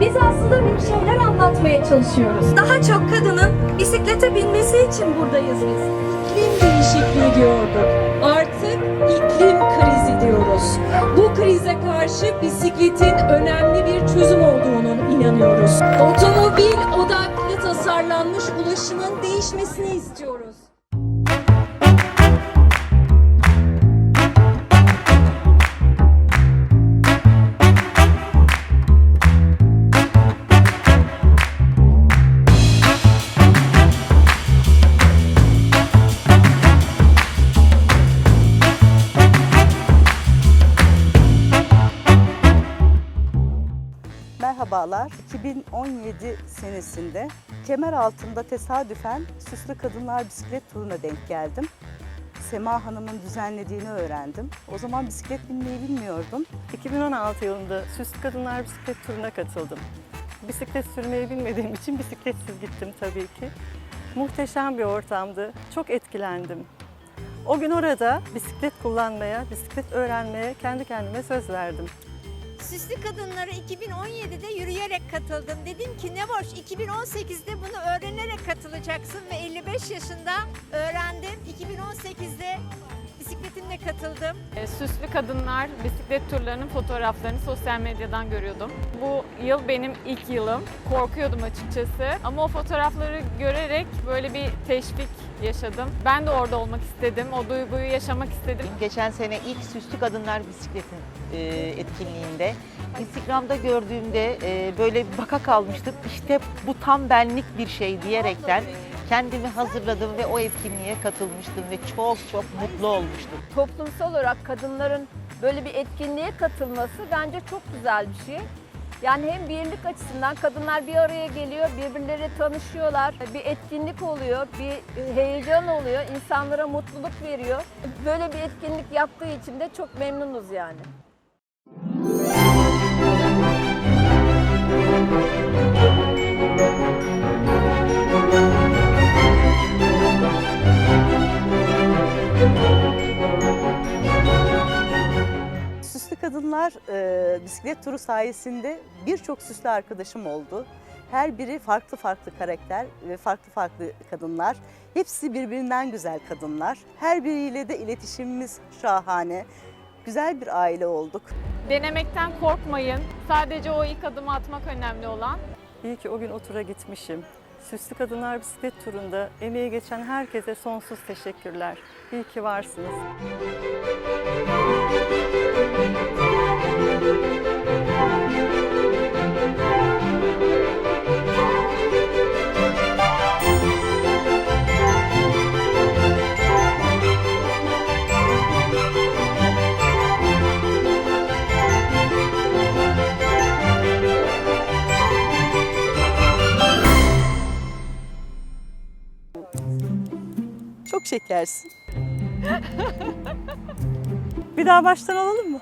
Biz aslında bir şeyler anlatmaya çalışıyoruz. Daha çok kadının bisiklete binmesi için buradayız biz. İklim değişikliği diyorduk. Artık iklim krizi diyoruz. Bu krize karşı bisikletin önemli bir çözüm olduğunun inanıyoruz. Otomobil odaklı tasarlanmış ulaşımın değişmesini istiyoruz. Merhabalar. 2017 senesinde kemer altında tesadüfen Süslü Kadınlar Bisiklet Turu'na denk geldim. Sema Hanım'ın düzenlediğini öğrendim. O zaman bisiklet binmeyi bilmiyordum. 2016 yılında Süslü Kadınlar Bisiklet Turu'na katıldım. Bisiklet sürmeyi bilmediğim için bisikletsiz gittim tabii ki. Muhteşem bir ortamdı. Çok etkilendim. O gün orada bisiklet kullanmaya, bisiklet öğrenmeye kendi kendime söz verdim. Süslü Kadınlara 2017'de yürüyerek katıldım. Dedim ki ne boş 2018'de bunu öğrenerek katılacaksın ve 55 yaşında öğrendim. 2018'de bisikletimle katıldım. E, Süslü kadınlar bisiklet turlarının fotoğraflarını sosyal medyadan görüyordum. Bu yıl benim ilk yılım. Korkuyordum açıkçası ama o fotoğrafları görerek böyle bir teşvik yaşadım. Ben de orada olmak istedim. O duyguyu yaşamak istedim. Geçen sene ilk Süslü Kadınlar Bisikletin e, etkinliğinde Instagram'da gördüğümde e, böyle bir baka kalmıştım. İşte bu tam benlik bir şey diyerekten kendimi hazırladım ve o etkinliğe katılmıştım ve çok çok mutlu olmuştum. toplumsal olarak kadınların böyle bir etkinliğe katılması bence çok güzel bir şey. Yani hem birlik açısından kadınlar bir araya geliyor, birbirleri tanışıyorlar, bir etkinlik oluyor, bir heyecan oluyor, insanlara mutluluk veriyor. Böyle bir etkinlik yaptığı için de çok memnunuz yani. Kadınlar e, Bisiklet Turu sayesinde birçok süslü arkadaşım oldu. Her biri farklı farklı karakter ve farklı farklı kadınlar. Hepsi birbirinden güzel kadınlar. Her biriyle de iletişimimiz şahane. Güzel bir aile olduk. Denemekten korkmayın. Sadece o ilk adımı atmak önemli olan. İyi ki o gün o tura gitmişim. Süslü Kadınlar Bisiklet Turu'nda emeği geçen herkese sonsuz teşekkürler. İyi ki varsınız. Çok şekersin. bir daha baştan alalım mı?